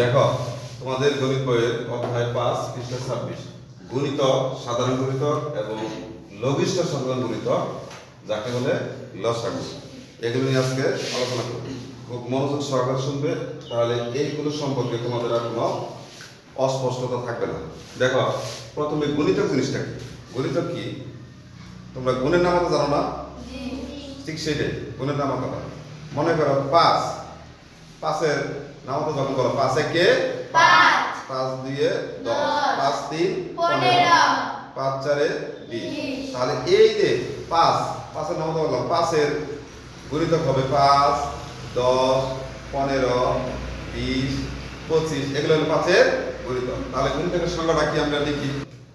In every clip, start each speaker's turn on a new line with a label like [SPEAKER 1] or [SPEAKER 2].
[SPEAKER 1] দেখো তোমাদের গণিত বইয়ের অধ্যায় পাঁচ পৃষ্ঠা ছাব্বিশ। গণিত সাধারণ গণিত এবং লঘিষ্ঠ সাধারণ গণিত যাকে বলে লসাগু। এগুলো নিয়ে আজকে আলোচনা করব। খুব মনোযোগ সহকারে শুনবে তাহলে এইগুলো সম্পর্কে তোমাদের আর কোনো অস্পষ্টতা থাকবে না। দেখো প্রথমে গণিতক জিনিসটা কি? গণিতক কি? তোমরা গুণের নাম তো জানো না? ঠিক সেটাই গুণের নাম কথা মনে করো পাঁচ পাঁচের নাম তো যখন করো। পাঁচ একে
[SPEAKER 2] পাঁচ।
[SPEAKER 1] পাঁচ দিয়ে দশ। পাঁচ তিন।
[SPEAKER 2] পনেরো,
[SPEAKER 1] পাঁচ চারে বিশ। তাহলে এই যে পাঁচ পাঁচের নাম তো বললাম। পাঁচের গুণিতক হবে পাঁচ দশ পনেরো বিশ পঁচিশ। এগুলো হলো পাঁচের গুণিতক। তাহলে গুণিতকের সংখ্যাটা কি আমরা লিখি?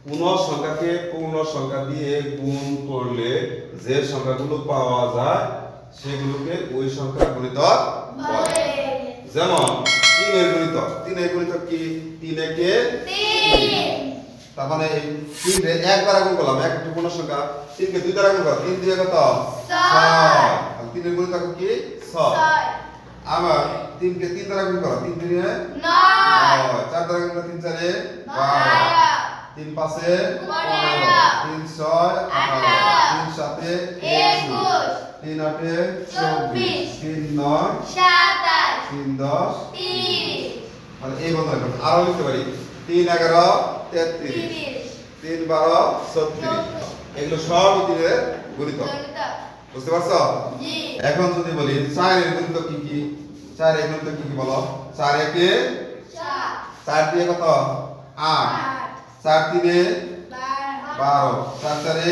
[SPEAKER 1] পূর্ণ সংখ্যাকে পূর্ণ সংখ্যা দিয়ে গুণ করলে যে সংখ্যাগুলো পাওয়া যায় সেগুলোকে ওই সংখ্যার গুণিতক বলে। যেমন তিনের গুণিতক তিনের গুণিতক কি? তিন একে তার মানে এই তিন রে একবার গুণ করলাম এক একটি পূর্ণ সংখ্যা। তিনকে দুই দ্বারা গুণ করলাম তিন দিয়ে কত?
[SPEAKER 2] ছয়।
[SPEAKER 1] তিনের গুণিতক কি? ছয়। আবার তিনকে তিন দ্বারা গুণ করো তিন তিনে নয়। চার দ্বারা গুণ করো তিন চারে বারো। তিন পাঁচে পনেরো। তিন ছয় আঠারো। তিন সাতে একুশ। তিন আটে চব্বিশ।
[SPEAKER 2] চব্বিশ।
[SPEAKER 1] তিন নয়। তিন দশ। মানে এই বন্ধ রাখলাম আরও লিখতে পারি। তিন এগারো তেত্রিশ। তিন বারো ছত্রিশ। এগুলো সব তিনের গুণিত। বুঝতে পারছ? এখন যদি বলি চারের গুণিত কি কি? চারের গুণিত কি কি বলো? চার একে? চার। দিয়ে কত? আট। চার তিনে? বারো। চার চারে?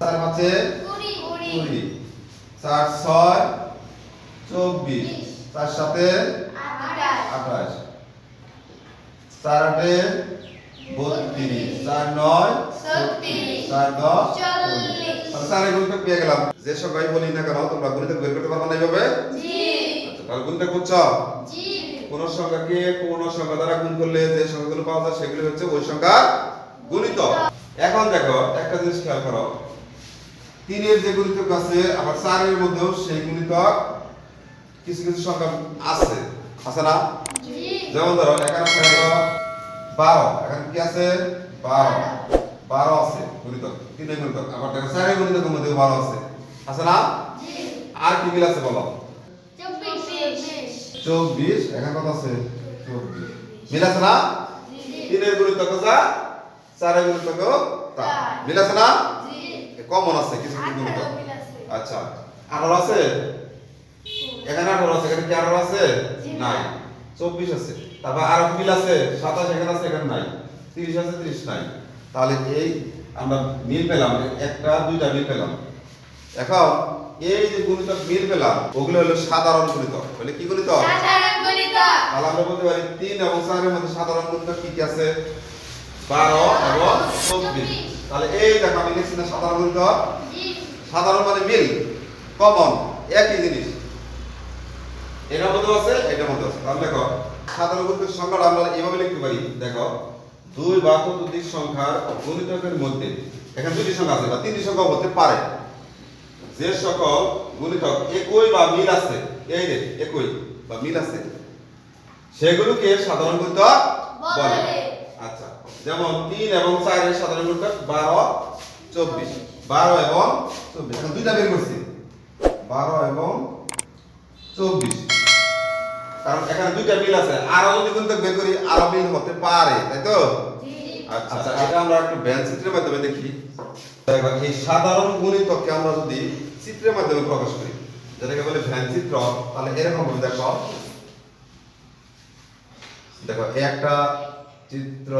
[SPEAKER 1] চার পাঁচে? কুড়ি। চার ছয়? চব্বিশ। চার সাথে আঠাশ। চার আটে বত্রিশ। চার নয় চার দশ। তাহলে পেয়ে গেলাম। যে সংখ্যাই বলি না কেন তোমরা গুণিত বের করতে পারবে না এইভাবে? আচ্ছা তাহলে গুণিত করছ? কোন সংখ্যাকে কোন সংখ্যা দ্বারা গুণ করলে যে সংখ্যাগুলো পাওয়া যায় সেগুলো হচ্ছে ওই সংখ্যার গুণিত এখন দেখো একটা জিনিস খেয়াল করো। তিনের যে গুণিতক আছে আবার চারের মধ্যেও সেই গুণিতক কিছু কিছু সংখ্যা আছে। আছে না? যেমন ধরো এখানে আছে হলো বারো। এখানে কি আছে? বারো। বারো আছে গুণিতক। তিনের গুণিতক। আবার দেখো চারের গুণিতকের মধ্যেও বারো আছে। আছে না? আর কি মিল আছে বলো? চব্বিশ। এখানে কত আছে? চব্বিশ। মিল আছে না? তিনের গুণিতক যা চারের গুণিতক তা মিল আছে না? কমন আছে কিছু কিছু গুণিতক। আচ্ছা। আঠারো আছে? এখানে আঠারো আছে এখানে কি আঠারো আছে? নাই। চব্বিশ আছে। তারপর আরও মিল আছে সাতাশ এখানে আছে এখানে নাই। তিরিশ আছে তিরিশ নাই। তাহলে এই আমরা মিল পেলাম একটা দুইটা মিল পেলাম। এখন এই যে গুণিতক মিল পেলাম ওগুলো হলো সাধারণ গুণিতক। বলে কি গুণিতক? তাহলে আমরা বলতে পারি তিন এবং চারের মধ্যে সাধারণ গুণিতক কি কি আছে? বারো এবং চব্বিশ। তাহলে এই দেখো আমি লিখছি না সাধারণ গুণিতক। সাধারণ মানে মিল কমন একই জিনিস। এটার মধ্যে আছে? এটার মধ্যে আছে? তাহলে দেখো সাধারণ গুণিতক সংখ্যাটা আমরা এভাবে লিখতে পারি। দেখো দুই বা ততোধিক সংখ্যার গুণিতকের মধ্যে এখানে দুটি সংখ্যা আছে বা তিনটি সংখ্যা হতে পারে। যে সকল গুণিতক একই বা মিল আছে এই যে একই বা মিল আছে সেগুলোকে সাধারণ গুণিতক বলে।
[SPEAKER 2] বলে।
[SPEAKER 1] আচ্ছা যেমন তিন এবং চারের সাধারণ গুণিতক বারো চব্বিশ। বারো এবং চব্বিশ। এখন দুইটা বের করছি। বারো এবং চব্বিশ। কারণ এখানে দুইটা মিল আছে। আরও যদি গুণিতক বের করি আরও মিল হতে পারে তাই তো? আচ্ছা আচ্ছা এটা আমরা একটু ব্যান চিত্রের মাধ্যমে দেখি। দেখো এই সাধারণ গুণিতককে আমরা যদি চিত্রের মাধ্যমে প্রকাশ করি যেটাকে বলে ভ্যান চিত্র তাহলে এরকম হবে দেখো। দেখো একটা চিত্র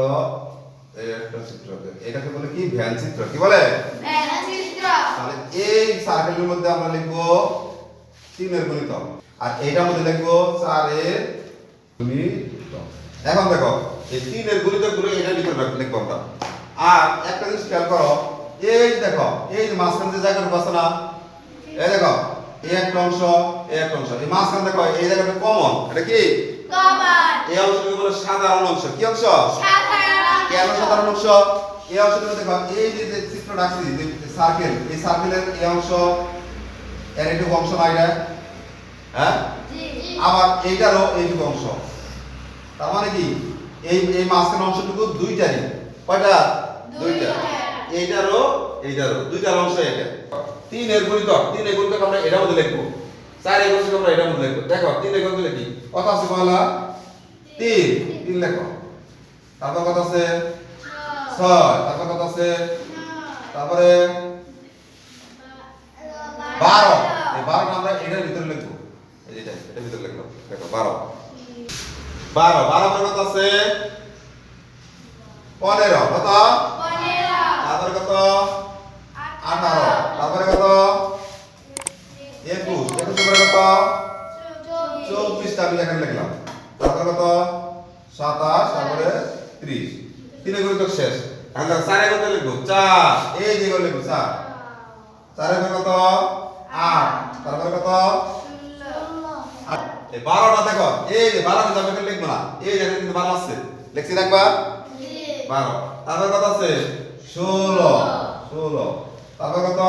[SPEAKER 1] এই একটা চিত্র এটাকে বলে কি? ভ্যান চিত্র কি বলে? তাহলে এই সার্কেলের মধ্যে আমরা লিখব তিনের গুণিতক। আর এইটার মধ্যে লিখব চারের গুণিতক এখন দেখো এই তিনের গুণিতকগুলো এটার ভিতরে রাখ- লিখব আমরা। আর একটা জিনিস খেয়াল করো এই দেখো এই যে মাঝখানে যে জায়গাটা বসে না এই দেখো এই একটা অংশ এই একটা অংশ। এই মাঝখানে দেখো এই জায়গাটা কমন এটা কি? এই অংশটাকে বলে সাধারণ অংশ। কি অংশ? কেন সাধারণ অংশ? এই অংশটা দেখো এই যে যে চিত্র রাখছি যে সার্কেল এই সার্কেলের এই অংশ এর একটু অংশ না হ্যাঁ? আবার এইটারও এইটুকু অংশ। তার মানে কি? এই এই মাঝখানে অংশটুকু দুইটারই। কয়টা? দুইটা। এইটারও এইটারও। দুইটার অংশ এটা। তিন এর গুণিতক তিন এর গুণিতক আমরা এটার মধ্যে লিখব। চার এর গুণিতক আমরা এটার মধ্যে লিখব। দেখো তিন এর গুণিতক লিখি কত আছে পয়লা? তিন। তিন লেখো। তারপর কত আছে? ছয়। তারপর কত আছে? তারপরে? বারো। এই বারোটা আমরা এটার ভিতরে লিখব। এই যেটা এটার ভিতরে লিখলাম দেখো বারো। বারো বারো পরে কত আছে? পনেরো, কত? তারপরে কত? আঠারো। তারপরে কত? একুশ। একুশ পরে কত? চব্বিশটা আমি এখানে লিখলাম। তারপরে কত? সাতাশ, তারপরে ত্রিশ। তিনে গুণ তো শেষ। এখন চারে কত লিখব। চার। এই যে লিখব, চার। চারে কত? তারপরে এই বারোটা দেখো এই যে বারো কিন্তু আমি লিখব না। এই যে কিন্তু বারো আছে লিখছি একবার বারো। তারপরে কত আছে? ষোলো। ষোলো। তারপরে কত?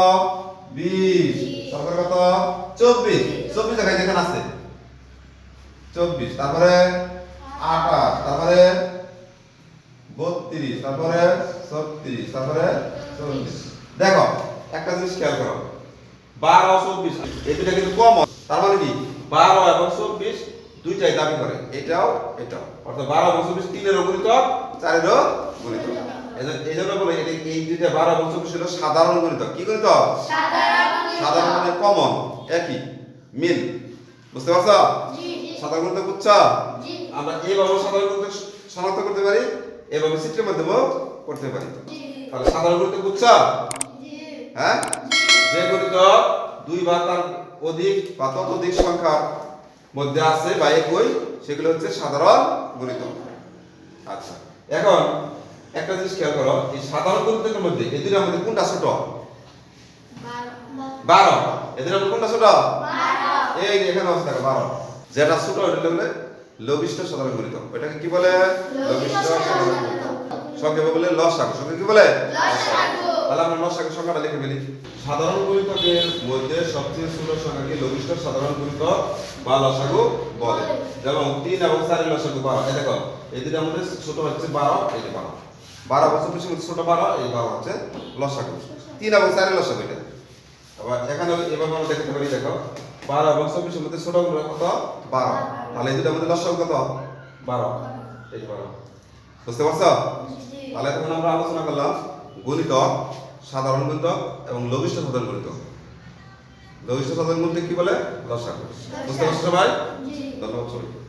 [SPEAKER 1] বিশ। তারপরে কত? চব্বিশ। চব্বিশ দেখা যেখানে আছে। চব্বিশ। তারপরে আঠাশ। তারপরে বত্রিশ। তারপরে ছত্রিশ। তারপরে চল্লিশ। দেখো একটা জিনিস খেয়াল করো। বারো চব্বিশ। এই দুটা কিন্তু কম তার মানে কি? বারো এবং চব্বিশ দুইটাই দাবি করে। এটাও এটাও। অর্থাৎ বারো এবং চব্বিশ তিনেরও গণিতক চারেরও গণিতক এই জন্য বলে এটা এই দুইটা বারো এবং চব্বিশ হলো সাধারণ গণিতক কি গণিতক সাধারণ মানে কমন একই মিল। বুঝতে পারছ? সাধারণ গণিতক বুঝছ? আমরা এইভাবে সাধারণ গণিতক শনাক্ত করতে পারি এভাবে চিত্রের মাধ্যমেও করতে পারি। তাহলে সাধারণ গণিতক বুঝছ? হ্যাঁ? যে গণিত দুই বা তার অধিক বা ততোধিক সংখ্যার মধ্যে আছে বা একই সেগুলো হচ্ছে সাধারণ গণিত। আচ্ছা এখন একটা জিনিস খেয়াল করো এই সাধারণ গণিতের মধ্যে এই দুইটার মধ্যে কোনটা ছোট? বারো। এদের মধ্যে কোনটা ছোট? এই যে এখানে আছে দেখো বারো। যেটা ছোট ওটা বলে লবিষ্ট সাধারণ গণিত। ওটাকে কি বলে? লবিষ্ট সাধারণ গণিত। সংক্ষেপে বলে লসাগু। সংক্ষেপে কি বলে? তাহলে আমরা লসাগু সংখ্যাটা লিখে ফেলি। সাধারণ গণিতকের মধ্যে সবচেয়ে ছোট সংখ্যাকে লঘিষ্ঠ সাধারণ গণিতক বা লসাগু বলে। যেমন তিন এবং চারের লসাগু বারো। এই দেখো এই দুটার মধ্যে ছোট হচ্ছে বারো এই বারো। বারো বছর বেশি ছোট বারো এই বারো হচ্ছে লসাগু। তিন এবং চারের লসাগু এটা। আবার এখানে এভাবে আমরা দেখতে পারি দেখো বারো এবং চব্বিশের মধ্যে ছোট কত? বারো। তাহলে এই দুটার মধ্যে লসাগু কত? বারো। এই বারো। বুঝতে পারছ? তাহলে এখন আমরা আলোচনা করলাম গণিতক সাধারণ গুণিতক এবং লঘিষ্ঠ সাধারণ গুণিতক লঘিষ্ঠ সাধারণ গুণিতক কি বলে? লসাগু। বুঝতে পারছ ভাই ধন্যবাদ সবাই